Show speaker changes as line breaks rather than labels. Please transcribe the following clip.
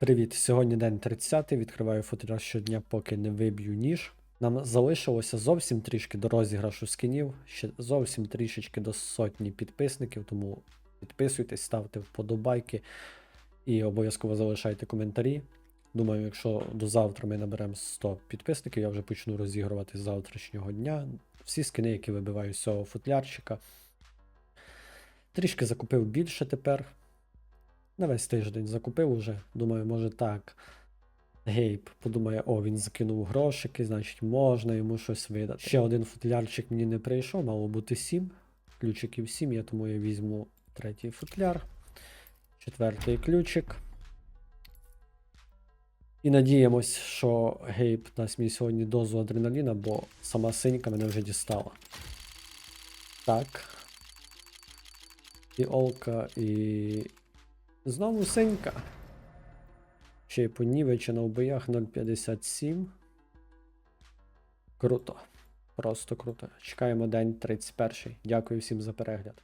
Привіт! Сьогодні день 30 Відкриваю футляр щодня, поки не виб'ю ніж. Нам залишилося зовсім трішки до розіграшу скінів, ще зовсім трішечки до сотні підписників, тому підписуйтесь, ставте вподобайки і обов'язково залишайте коментарі. Думаю, якщо до завтра ми наберемо 100 підписників, я вже почну розігрувати з завтрашнього дня. Всі скини, які вибиваю з цього футлярчика. Трішки закупив більше тепер. На весь тиждень закупив уже. Думаю, може так. Гейб подумає, о, він закинув грошики, значить можна йому щось видати. Ще один футлярчик мені не прийшов, мало бути 7. Ключиків 7, я тому я візьму третій футляр. Четвертий ключик. І надіємось, що Гейб дасть мені сьогодні дозу адреналіна, бо сама синька мене вже дістала. Так. І Олка, і. Знову синька. Ще й понівечена в боях 0.57. Круто. Просто круто. Чекаємо день 31. Дякую всім за перегляд.